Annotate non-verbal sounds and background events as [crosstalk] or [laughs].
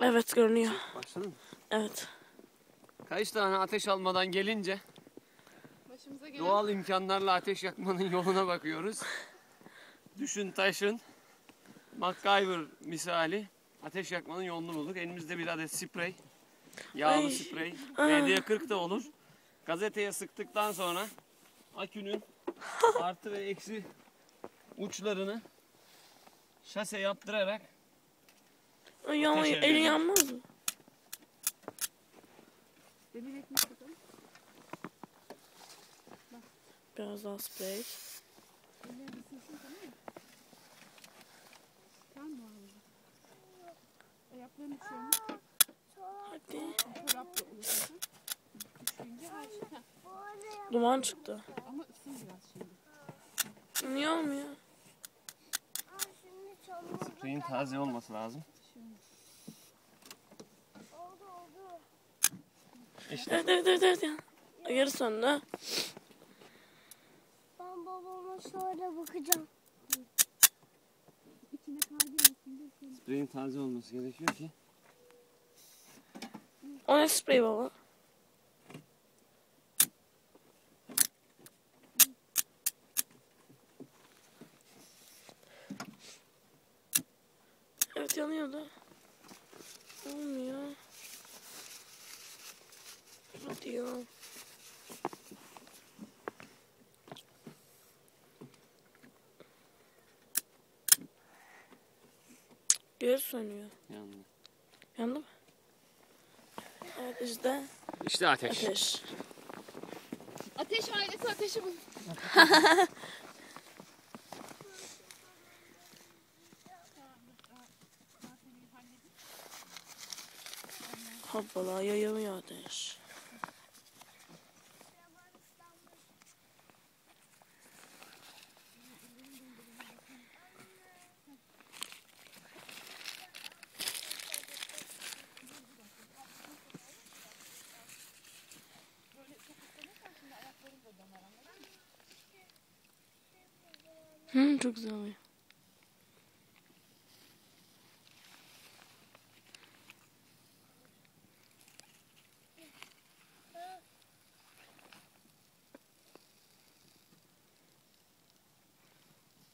Evet görünüyor. Başladın mı? Evet. Kaç tane ateş almadan gelince Başımıza gelen doğal imkanlarla ateş yakmanın yoluna bakıyoruz. Düşün taşın. MacGyver misali ateş yakmanın yolunu bulduk. Elimizde bir adet sprey. Yağlı Ay. sprey. Ah. VD40 da olur. Gazeteye sıktıktan sonra akünün [laughs] artı ve eksi uçlarını şase yaptırarak Ay ama Ateş elin yanmaz mı? demir ekmek tutalım. Biraz daha sprey. Ellerini ısınsın tamam mı? Tamam mı abi? Ayaklarını üşüyor mu? Hadi. Çorap da. Heh, Duman çıktı. Ama ısın biraz şimdi. Niye olmuyor? spreyin taze olması lazım. İşte Evet evet evet. evet. ya. Yarı söndü. Ben babama sonra bakacağım. İçine spreyin taze olması gerekiyor ki O ne sprey baba? Evet yanıyordu. Olmuyor. Hadi ya. Geri sönüyor. yandı. Yandı mı? Evet işte İşte ateş. ateş. Ateş ailesi ateşi bul. [laughs] Hoppala yayılıyor ateş. Hı, çok güzel oluyor.